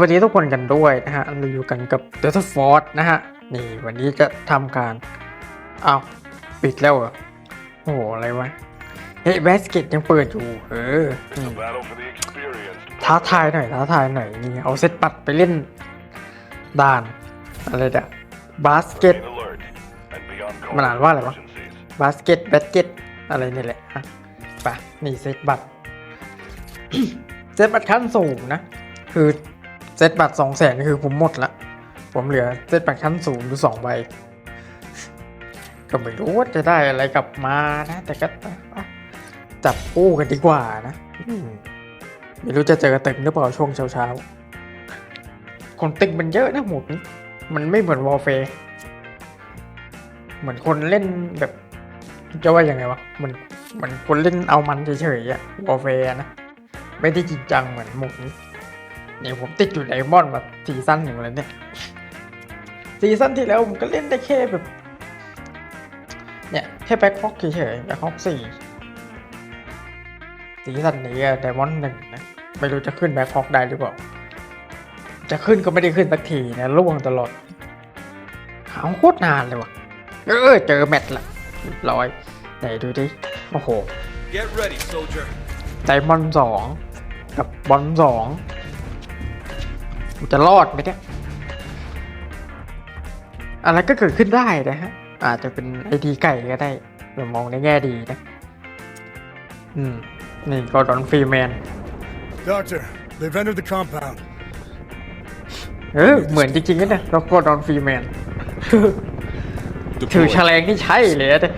วัสดีทุกคนกันด้วยนะฮะเราอยู่กันกับ Delta Force นะฮะ นี่วันนี้จะทำการเอาปิดแล้วเหรอ โอ้โห อะไรวะ เฮ้ยแบสเกตยังเปิดอยู่ เออ ท้าทายหน่อยท้าทายหน่อยนี่เอาเซตปัดไปเล่นด่าน อะไรเด้บาสเกตมันอ่านว่าอะไรวะบาสเกตแบสเกตอะไรนี่แหละอะไปนี่เซตบัตรเซตบัตรขั้นสูงนะ คือ เซตบัตรสองแสนคือผมหมดละ ผมเหลือเซตบัตรขั้นสูงอยู่สองใบ ก็ไม่รู้ว่าจะได้อะไรกลับมานะ แต่ก็จับกู้กันดีกว่านะไม่รู้จะเจอตึงหรือเปล่าช่วงเช้าๆ คนตึงมันเยอะนะหมดนี้ มันไม่เหมือนวอลเฟเหมือนคนเล่นแบบจะว่ายังไงวะเหมือนเหมือนคนเล่นเอามันเฉยๆอะวอลเฟนะ ไม่ได้จริงจังเหมือนหมุกนี้ เนี่ยผมติดอยู่ไดมอนด์มาซีซั่นหนึ่งแล้วเนี่ยซีซั่นที่แล้วผมก็เล่นได้แค่แบบ เนี่ยแค่แบ็คฮอกเฉยๆแบ็คฮอกสี่ซีซั่นนี้ไดมอนด์หนึ่งนะไม่รู้จะขึ้นแบ็คฮอกได้หรือเปล่า จะขึ้นก็ไม่ได้ขึ้นสักทีนะล่วงตลอดหาโคตรนานเลยวะเออเจอแมตช์ละเรียบร้อยไหนดูดิ โอ้โห Get ready, soldier. ไดมอนด์สองกับบอลสอง กูจะรอดไหมเนี่ย อะไรก็เกิดขึ้นได้นะฮะ อาจจะเป็นไอดีไก่ก็ได้เรามองในแง่ดีนะ อืม นี่ก็ดอนฟรีแมน Doctor, they've entered the compound. เออ เหมือนจริงๆนะเนี่ยแล้วก็ดอนฟรีแมน ถือแฉลงนี่ใช่เลยนะเนี่ย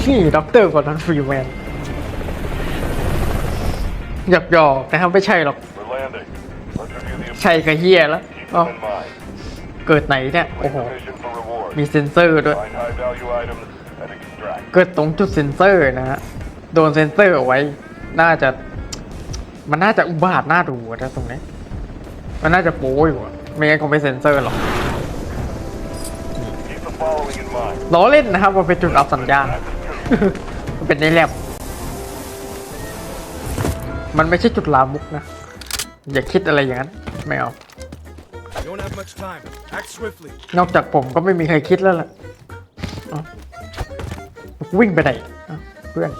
นี่ด็อกเตอร์กอร์ดอนฟรีแมน หยอกหยอกๆนะครับไม่ใช่หรอก We're landing. Let's review the ใช่ก็เฮียแล้ว Keep อ๋อ them in mind. เกิดไหนเนี่ย โอ้ Place โห division for reward. มีเซ็นเซอร์ด้วย Find high value items and extract. เกิดตรงจุดเซ็นเซอร์นะฮะ โดนเซ็นเซอร์เอาไว้ น่าจะ มันน่าจะอุบาทน่าดูอะนะตรงนี้ มันน่าจะโป้อยู่อะไม่งั้นคงไม่เซ็นเซอร์หรอก Keep the following in mind. ล้อเล่นนะครับว่าเป็นจุดรับสัญญาณมันเป็นในแลบ มันไม่ใช่จุดลามุกนะ อย่าคิดอะไรอย่างนั้น ไม่เอา We don't have much time. Act swiftly. นอกจากผมก็ไม่มีใครคิดแล้วล่ะเอ้าวิ่งไปไหนเอ้าเพื่อน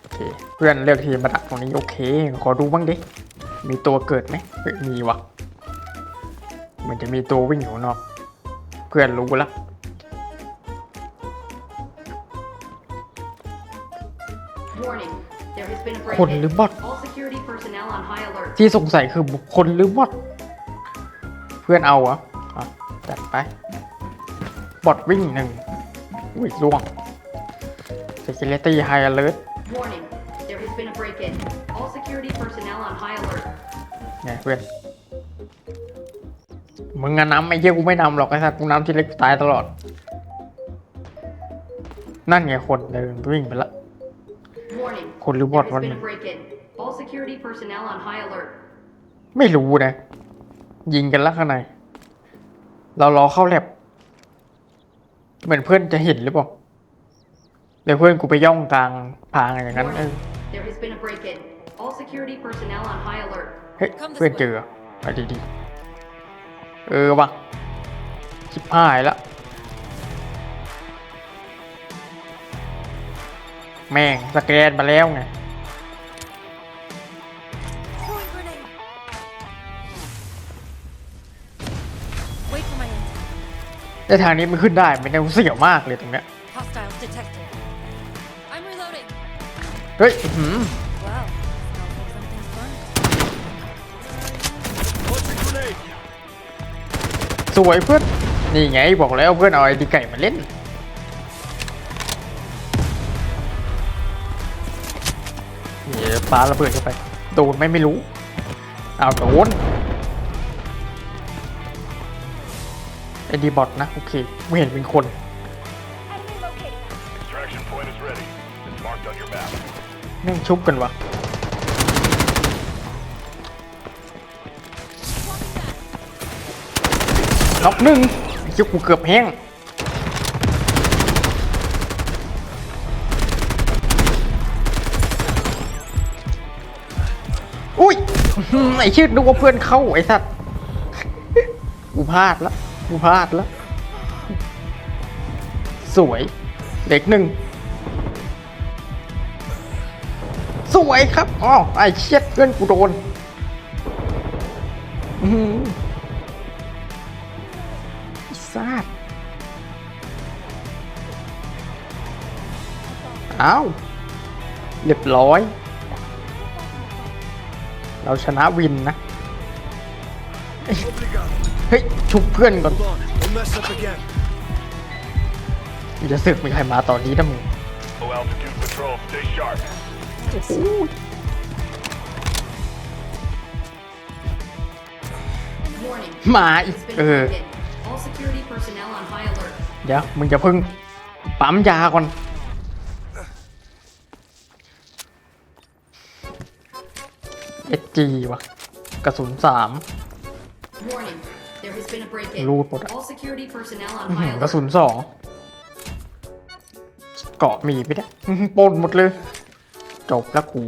โอเคเพื่อนเลือกทีมมาดักตรงนี้โอเค ขอดูบ้างดิ มีตัวเกิดไหมเฮ้ยมีวะเหมันจะมีตัววิ่งอยู่ข้างนอก เพื่อนรู้แล้ว คนหรือ break-in. บอท All security personnel on high alert. ที่สงสัยคือบุคคลหรือมอดเพื่อนเอาเหรออะจัดไป บอดวิ่งหนึ่งอุ้ยล่วง Security High Alert Warning, there has been a break-in. All security personnel on high alert. ไงเพื่อนมึงอะนำไอ้เหี้ยกูไม่นำหรอกไอ้สัตว์กูนำทีเล็กกูตายตลอด นั่นไงคนเดินวิ่งไปละ Warning, คนหรือบอ there ท has วัน been นี้ a break-in. All security personnel on high alert. ไม่รู้นะ ยิงกันละข้างในเรารอเข้าแลบเหมือนเพื่อนจะเห็นหรือเปล่าเดี๋ยวเพื่อนกูไปย่องกลางพางอย่างนั้นเออ Warning, there has been a break-in. All security personnel on high alert. เฮ้ยเพื่อนเจอไปดีๆเออวะชิบหายละ แม่งสแกนมาแล้วไง Throwing grenade. Wait for my intel. แต่ทางนี้มันขึ้นได้ไม่ได้เสียวมากเลยตรงเนี้ย Hostiles detected. I'm reloading. เฮ้ยอื้อหือ Wow. Smells like something's fun. Launching grenade. สวยเพื่อน นี่ไงบอกแล้วเพื่อนเอาไอ้ดีไก่มาเล่น เดี๋ยวปาระเบิดเข้าไป โดนไหมไม่รู้ เอาโดนไอ้ดีบอทนะ โอเค ไม่เห็นเป็นคน Extraction point is ready. It's marked on your map. แม่งชุบกันวะน็อกหนึ่งไอ้เจ้ากูเกือบแห้ง ไอ้ชื่อนึกว่าเพื่อนเข้าไอสัตว์กูพลาดละกูพลาดละสวยเด็กหนึ่งสวยครับอ๋อไอ้เช็ดเพื่อนกูโดนอื้อหือไอ้ซาดอ้าวเรียบร้อย เราชนะวินนะ เฮ้ย ชุบเพื่อนก่อนจะสึกมีใครมาตอนนี้นะมึงมาอีกเออ เดี๋ยวมึงจะพึ่งปั๊มยาก่อน เอจีวะกระสุนสาม Warning. There has been a break-in. รูดหมดอะ All security personnel on อื้อหื high อกระสุ alert. นสองเกาะมีไปเนี่ยอื้อหือปล้นหมดเลย จบแล้วกู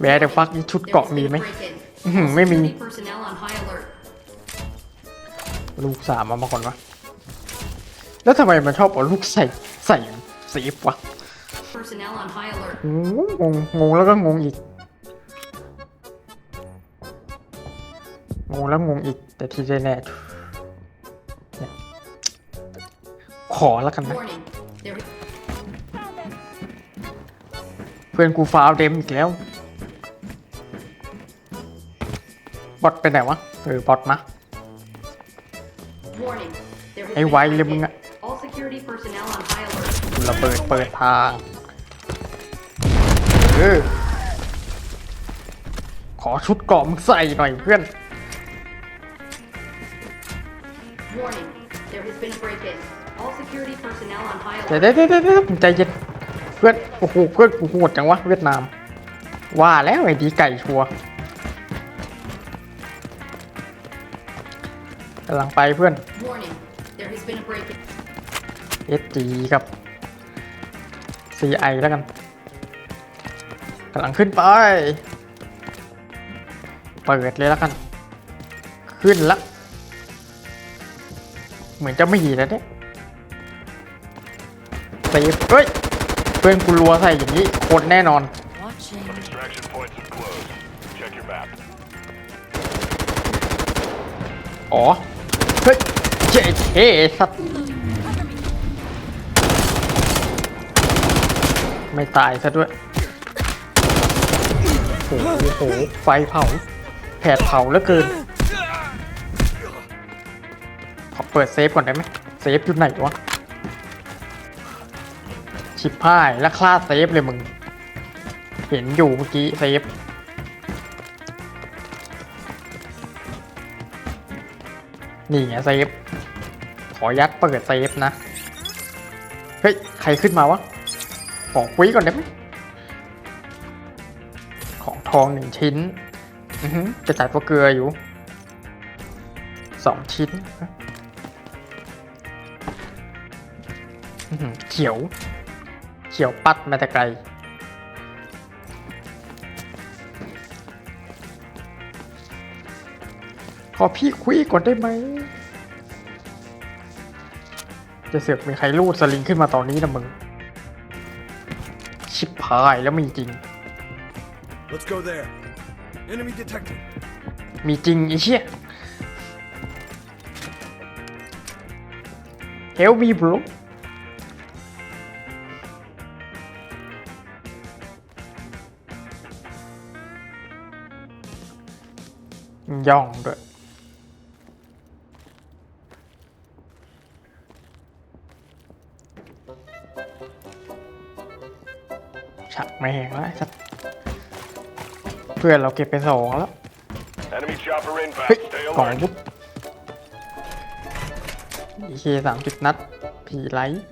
แบร์เดฟักชุด There เกาะ has มี been a ไหม break-in. อื้อหือ All ไม่มี security personnel on high alert. ลูกสามเอามาก่อนวะ แล้วทำไมมันชอบเอาลูกใส่ใส่สีฟวะ งงงงงแล้วก็งงอีก งงแล้วงงอีก แต่ที่แน่ๆเนี่ยขอแล้วกันนะ Warning. There เพื่อนกูฟาวเดมอีกแล้ว บอทไปไหนวะ เออบอทมา Warning. There has ไอ้ been ไว a เลยมึง break-in. อะ All security personnel on high alert. ระเบิดเปิดทางเออขอชุดเกราะมึงใส่หน่อยเพื่อน Warning. There has been a break-in. All security personnel on high เดี๋ยว alert. เดี๋ยวเดี๋ยวเดี๋ยวใจเย็นเพื่อนโอ้โหเพื่อนกูโหดจังวะเวียดนาม ว่าแล้วไอ้ดีไก่ชัวร์กำลังไปเพื่อน Warning. There has been a break-in. SG กับ CI แล้วกัน กำลังขึ้นไป เปิดเลยแล้วกัน ขึ้นละ เหมือนจะไม่ดีแล้วเนี่ยเซฟเฮ้ย เพื่อนกูรัวใส่อย่างนี้โคตรแน่นอน Watching. Extraction points have closed. Check your map. อ๋อ เฮ้ย เจ๊เท่สัตว์ไม่ตายซะด้วย โอ้โหไฟเผาแผดเผาเหลือเกิน ขอเปิดเซฟก่อนได้ไหมเซฟอยู่ไหนวะ ชิบพายแล้วคลาดเซฟเลยมึง เห็นอยู่เมื่อกี้เซฟนี่ไงเซฟ ขอยัดเปิดเซฟนะ เฮ้ย ใครขึ้นมาวะ ขอคุยก่อนได้ไหม องทองหนึ่งชิ้นจะจ่ายตัวเกลืออยู่สองชิ้นเขียว เขียวปัดมาแต่ไกลขอพี่คุยก่อนได้ไหม จะเสือกมีใครรูดสลิงขึ้นมาตอนนี้นะมึง ชิบหายแล้วมีจริง Let's go there. Enemy detected. มีจริงไอ้เชี่ย Help me bro ย่องด้วย พื่อนเราเก็บไปสองแล้ว Enemy chopper เฮ้ย inbound. Stay กล่อง alert. วุธดีเคสามสิบนัด ผีไลท์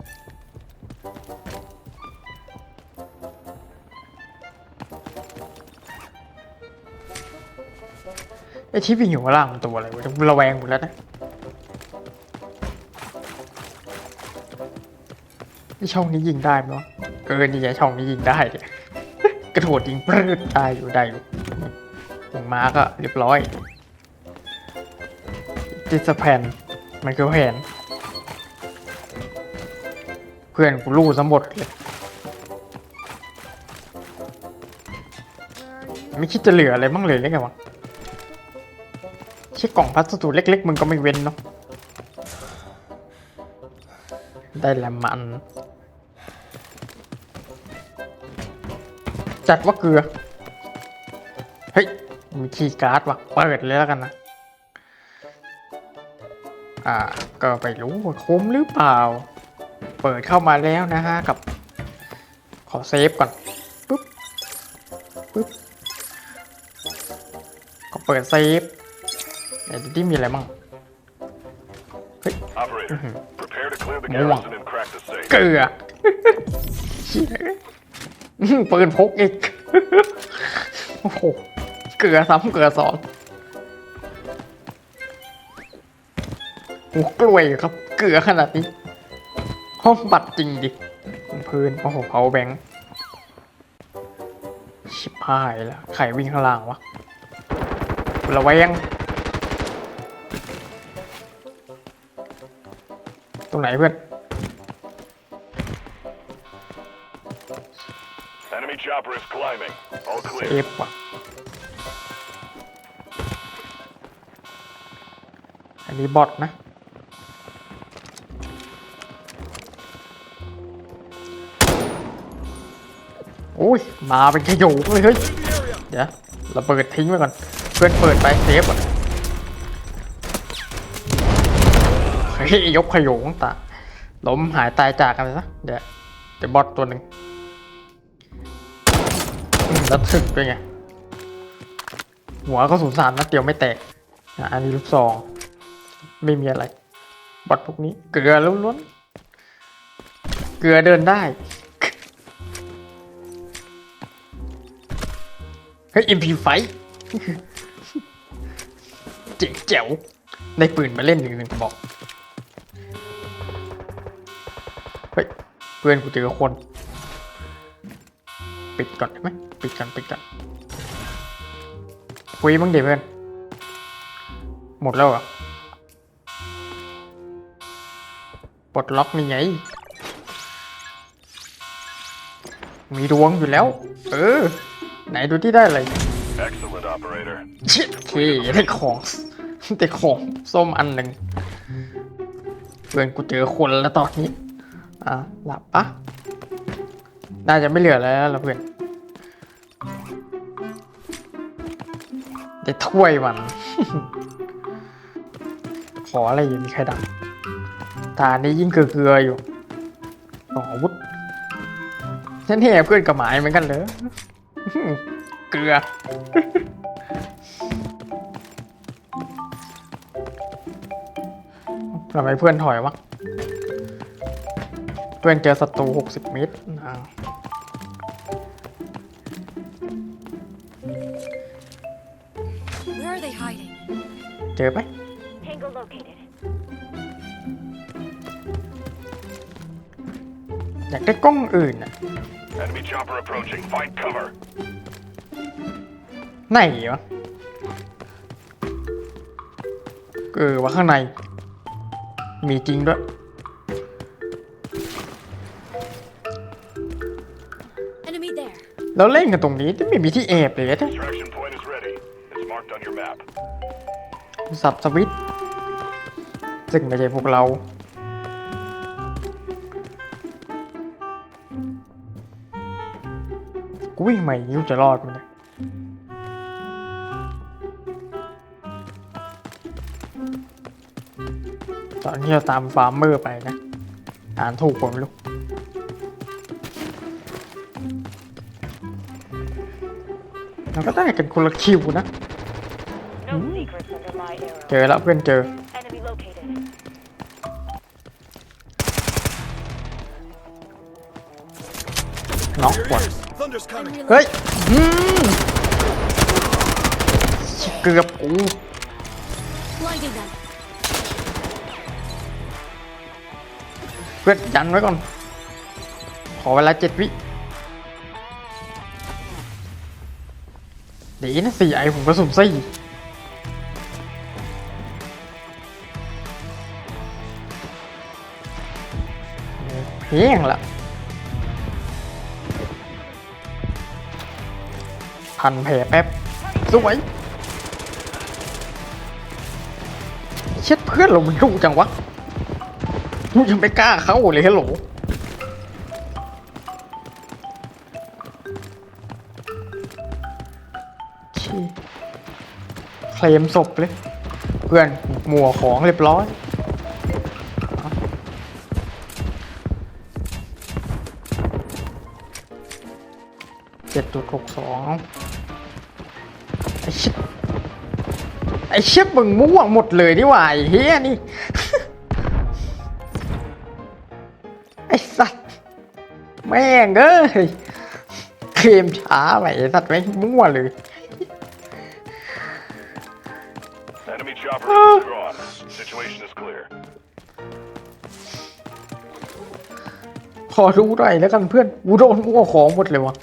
ไอ้ที่วิ่งอยู่ข้างล่างมันตัวอะไรวะระแวงหมดแล้วนะไอ้ช่องนี้ยิงได้ไหมวะเอกินที่จะช่องนี้ยิงได้เนี่ย กระโดดยิงปลื้ดได้อยู่ได้อยู่ยิง มาก็เรียบร้อยจิตสแผนมันคือแผนเพื่อนกูรู้สมบดเลยไม่คิดจะเหลืออะไรบ้างเลยหรือไงวะเชี่กล่องพัสดุเล็กๆมึงก็ไม่เว้นเนาะได้แลมมัน จัดว่าเกลือ เฮ้ย มีคีย์การ์ดว่ะเปิดเลยแล้วกันนะ อ่า ก็ไปรู้ว่าคุ้มหรือเปล่า เปิดเข้ามาแล้วนะฮะ กับ ขอเซฟก่อนปุ๊บปุ๊บ ก็เปิดเซฟเดี๋ยวดูที่มีอะไรมั่ง Operator, prepare to clear the Mua. garrison and crack the safe. เกลือเชี่ยอื้อปืนพกอีก โอ้โห เกลือซ้ำเกลือสองโอ้กล้วยครับ เกลือขนาดนี้ห้องบัตรจริงดิพื้นโอ้โหเผาแบงค์ชิบหายแล้วใครวิ่งข้างล่างวะระแวงตรงไหนเพื่อน Enemy chopper is climbing. All เอ clear. ฟว่ะ อันนี้บอทนะ โอ้ย มาเป็นขยงเลยเฮ้ย เดี๋ยวเราเปิดทิ้งไว้ก่อน เพื่อนเปิดไปเซฟก่อนเฮ้ยยกขยงตาล้มหายตายจากกันเลยนะ เดี๋ยวเดี๋ยวบอทตัวหนึ่งแล้วถึกเป็นไง หัวก็สูญสามนัดเดียวไม่แตก อันนี้ลูกซอง ไม่มีอะไรบอทพวกนี้เกลือล้วนๆเกลือเดินได้เฮ้ย MP ไฟเจ๋งแจ๋วได้ปืนมาเล่นหนึ่งกระบอกเฮ้ยเพื่อนกูเจอคน ปิดก่อนได้ไหมปิดก่อนปิดก่อนคุยมั้งเดี๋ยวเพื่อนหมดแล้วเห ปลดล็อกนี่ไง มีดวงอยู่แล้ว เออ ไหนดูที่ได้อะไร Excellent, operator. เชิดเคได้ของได้ของส้มอันหนึ่งเพื่อนกูเจอคนแล้วตอนนี้ อะ หลับปะน่าจะไม่เหลือแล้วละเพื่อนได้ถ้วยมัน ขออะไรอยู่มีใครดัง ตานี้ยิ่งเกลือๆอยู่ขออาวุธฉันแห่เพื่อนกับหมายเหมือนกันเลยเกลือ ทำไมเพื่อนถอยวะ เพื่อนเจอศัตรู60เมตรอ่า Where are they hiding? เจอไหม อยากได้กล้องอื่นอะ Enemy chopper approaching. Find cover. ไหนวะเออว่าข้างใน มีจริงด้วย Enemy there. แล้วเล่นกันตรงนี้ที่ไม่มีที่แอบเลยนะ Extraction point is ready. It's marked on your map. สับสวิตช์ซึ่งไม่ใช่พวกเรา วิ่งใหม่ยิ้วจะรอดมั้ยเนี่ยตอนที่เราตามฟาร์มเมอร์ไปนะอ่านถูกผมไม่รู้เราก็ได้กันคนละคิวนะ No secrets under my arrow. เจอแล้วเพื่อนเจอ Enemy located. น็อก Here ก่อน it is. เฮ้ยอืมเกือบกูเพื่อนยันไว้ก่อน ขอเวลาเจ็ดวิดีนะสี่ไอผมก็สุ่มสี่เพียงละ พันแผลแป๊บ สวย เช็ดเพื่อนเรามันดุจังวะกูยังไม่กล้าเข้าเลยฮัลโหลชีเคลมศพเลย เพื่อนหมัวของเรียบร้อยเจ็ดจุดหกสอง ไอ้ชิบไอ้เชิบมึงม่วงหมดเลยนี่หว่าไอ้เฮียนี่ ไอ้สัตว์แม่งเอ้ยเคลมช้าไปไอ้สัตว์ไม่งมั่วเลย Enemy chopper is withdrawn. Situation is clear. ขอรู้หน่อยแล้วกันเพื่อนกูโดนมั่วของหมดเลยวะ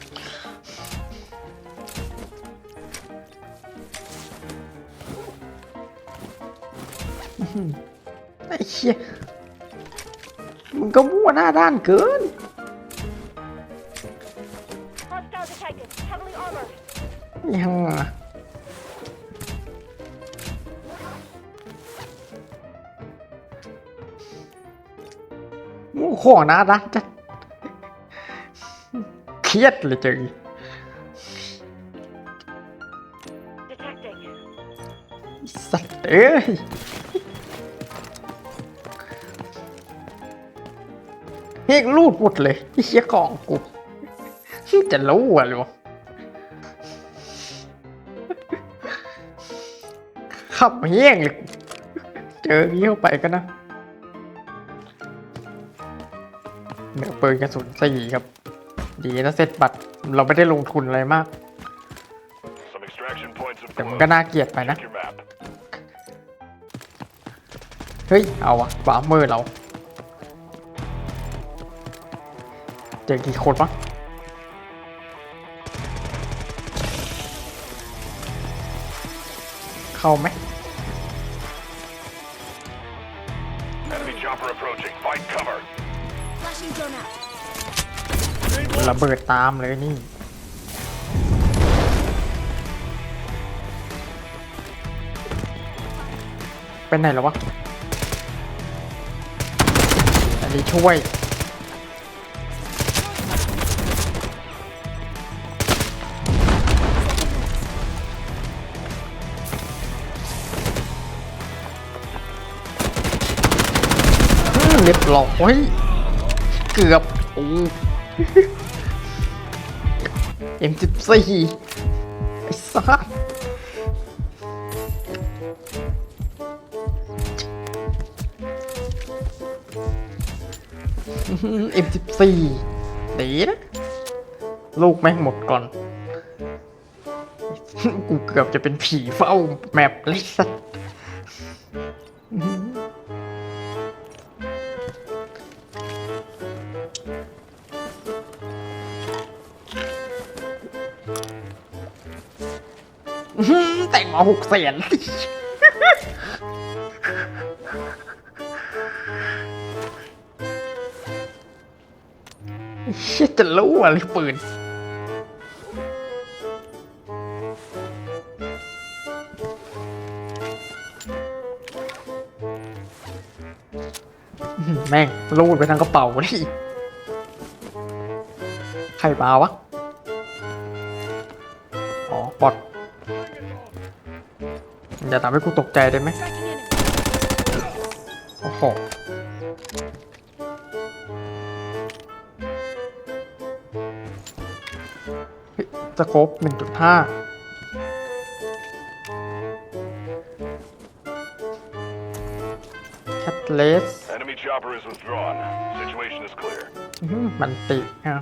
หน้าด้านเกิน Hostile detected. Heavily armored. ยังอะมั่วของหน้าด้านจะเครียดเลยเจอ Detecting. สัตว์เอ้ย เฮกรูดหมดเลยไอ้เชี่ยของกูจะรู้อะหรอขับเฮี้ยงเลยเจอนี้เข้าไปก็นะเหนือปืนกระสุนสี่ครับ ดีนะเซตบัตร เราไม่ได้ลงทุนอะไรมาก แต่มันก็น่าเกลียดไปนะ เฮ้ย เอาวะขวามือเรา เจอกี่คนวะเข้าไหม Enemy chopper approaching. Find cover. Flashing drone out. ระเบิดตามเลยนี่ เป็นไหนแล้ววะ อันนี้ช่วย รียบร้อยเกือบโอ้เอ็มสิบสี่ไอ้สัสเอ็มสิบสี่ดีนะ ลูกแม่งหมดก่อน กูเกือบจะเป็นผีเฝ้าแมปเลยสัส อาหกแสนเชี่ยจะรู้อะไรปืนแม่งรูดไปทางกระเป๋านี่ใครมาวะ อย่าทำให้กูตกใจได้ไหม Tracking enemy. โอ้โหเฮ้ยสโคปหนึ่งจุดห้าแคทเลส Enemy chopper is withdrawn. Situation is clear. มันติอะ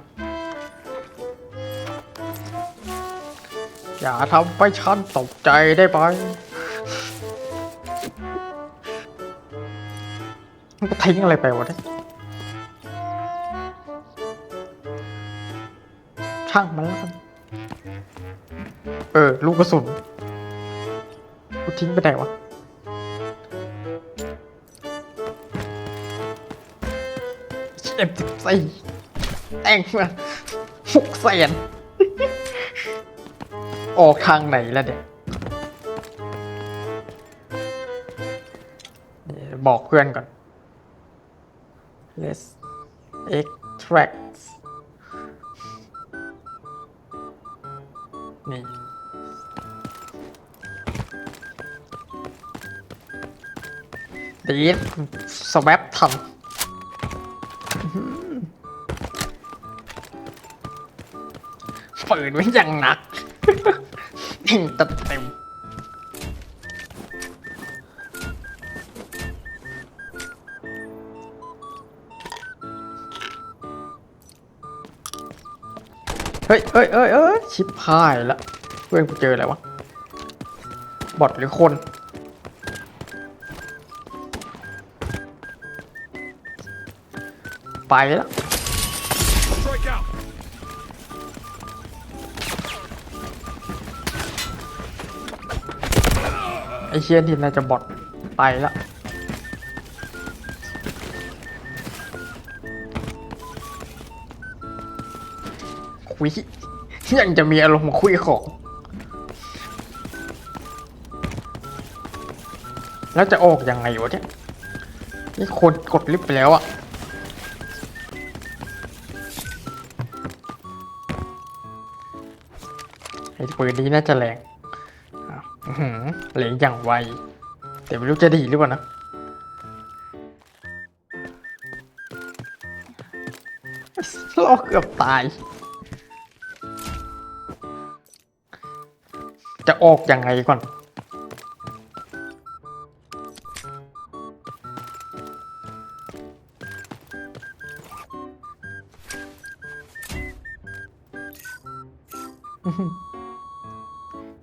อย่าทำไปฉันตกใจได้ไห ทิ้งอะไรไปวะเนี่ยช่างมันแล้วกันเออ ลูกกระสุนกูทิ้งไปไหนวะเอ็มสิบสี่แต่งมาหกแสนออกทางไหนล่ะเนี่ยบอกเพื่อนก่อน let's extract นี่ดีสวับทันเปิดไว้อย่างหนักยิงเต็ม เฮ้ยเฮ้ยเฮ้ยเอ้ยชิบหายละเพื่อนกูเจออะไรวะ บอทหรือคน ไปแล้วไอเชียนทีมน่าจะบอทไปแล้ วคุยยังจะมีอารมณ์มาคุยของ แล้วจะออกยังไงวะเนี่ยนี่คนกดลิฟต์ไปแล้วอะไอ้ปืนนี้น่าจะแรงอ้าวอื้อหือเหลงอย่างไว แต่ไม่รู้จะดีหรือเปล่านะลอกเกือบตาย จะออกยังไงก่อน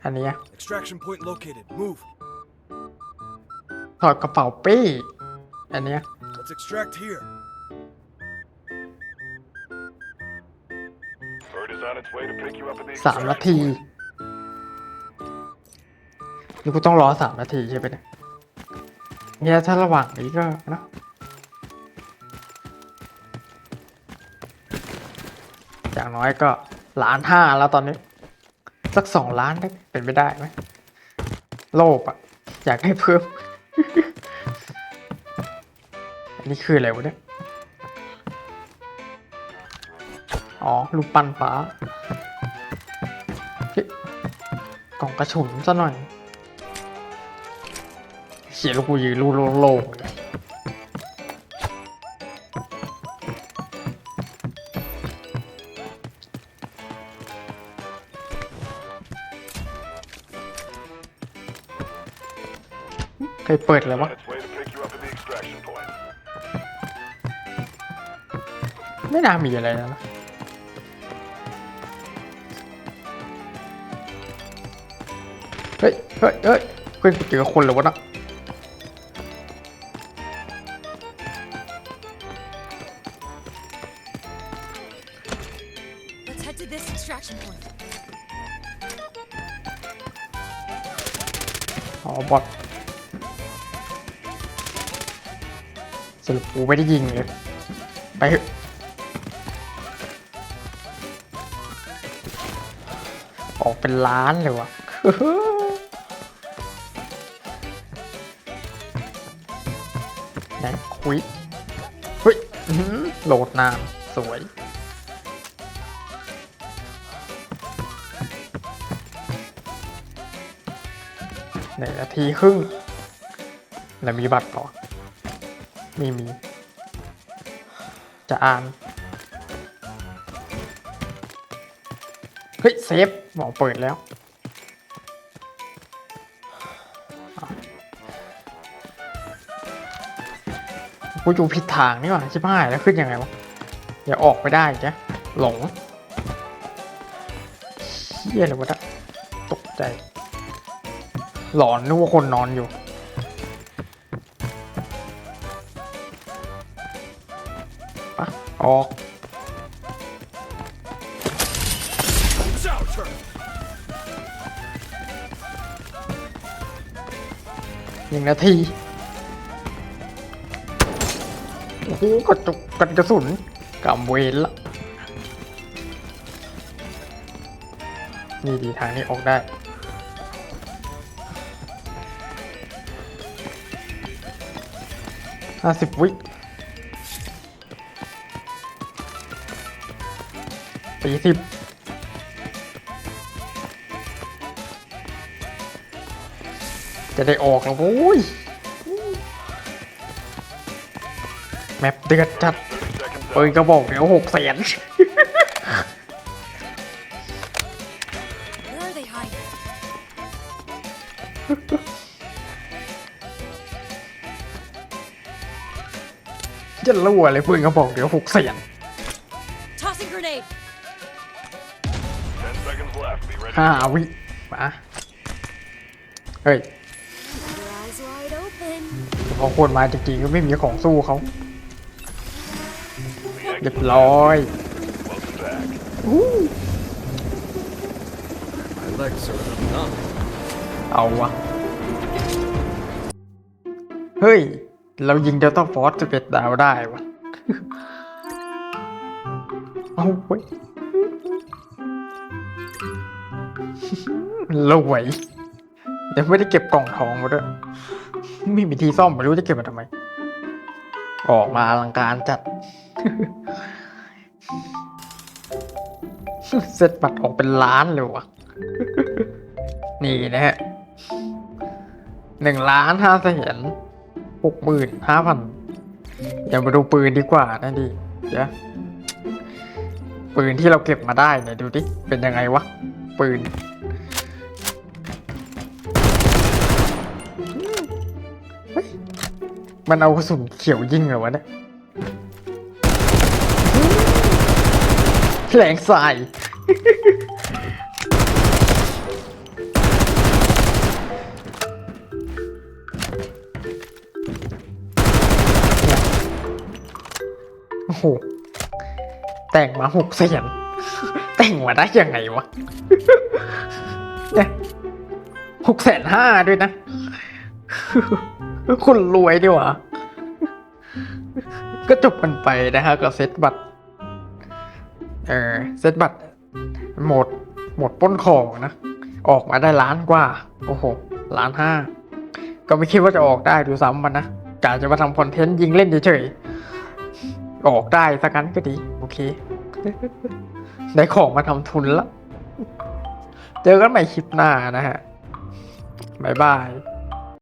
อันเนี้ย Extraction point located. Move. ถอดกระเป๋าเป้อันเนี้ย Let's extract here. Bird is on its way to pick you up at the สามนาที นี่กูต้องรอสามนาทีใช่ไหมเนี่ยเนี่ยถ้าระหว่างนี้ก็นะอย่างน้อยก็ล้านห้าแล้วตอนนี้ สักสองล้านได้เป็นไปได้ไหมโลภอะอยากให้เพิ่ม อันนี้คืออะไรวะเนี่ย อ๋อลูกปั้นฟ้ากล่องกระสุนซะหน่อย ขียนลูกกูยืนรูโล่งๆเลเคยเปิดเลยวะไม่น่ามีอะไรแล้วนะเฮ้ย เฮ้ย เฮ้ยเพื่อนกูเจอคนเลยวะนะ head to this extraction point. อ๋อบอทสรุปกูไม่ได้ยิงเลย ไปเถอะออกเป็นล้านเลยวะ แดกคุยเฮ้ยโหลดนานสวย นึ่งนาทีครึ่งแล้วมีบัตรต่อไม่มี จะอ่าน เฮ้ย เซฟหมอเปิดแล้ว กูอยู่ผิดทางนี่หว่าชิบหายแล้วขึ้นยังไงวะอย่าออกไปได้จ้ะหลงเฮียเลยวะนะตกใจ หลอนนึกว่าคนนอนอยู่ปะออก หนึ่งนาที โอ้โหกระจุกกันกระสุนกำเวรละ นี่ดีทางนี้ออกได้ ห้าสิบวิสี่สิบจะได้ออกแล้วโว้ย แมปเดือดจัด เอ้ยกระบอกเดี๋ยวหกแสน จะรั่วเลยเพื่อนเขาบอกเดี๋ยวหกเสียงห้าวิปะเฮ้ยพอคนมาจริงๆก็ไม่มีของสู้เขาเรียบร้อยเอาวะเฮ้ย เรายิงเดลต้าฟอร์สสิบเอ็ดดาวได้วะเอาเว้เราไหวเดี๋ยวไม่ได้เก็บกล่องทองมาด้วยไม่มีที่ซ่อมไม่รู้จะเก็บมาทำไม ออกมาอลังการจัด เซตบัตรออกเป็นล้านเลยวะนี่นะฮะหนึ่งล้านห้าแสน หกหมื่นห้าพันอย่ามาดูปืนดีกว่านะดิเดี๋ยวปืนที่เราเก็บมาได้เนี่ยดูดิ เป็นยังไงวะ ปืน มันเอากระสุนเขียวยิงเหรอวะเนี่ยแหลงใส่ โอ้โหแต่งมาหกแสนแต่งมาได้ยังไงวะเนี่ยหกแสนห้าด้วยนะคนรวยดีว่าก็จบกันไปนะฮะกับเซตบัตรเออเซตบัตรหมดหมดป้นของนะ ออกมาได้ล้านกว่า โอ้โหล้านห้า ก็ไม่คิดว่าจะออกได้ดูซ้ำมันนะกะจะมาทำคอนเทนต์ยิงเล่นเฉยๆ ออกได้สักงั้นก็ดี โอเค ได้ของมาทำทุนแล้วเจอกันใหม่คลิปหน้านะฮะ บ๊ายบาย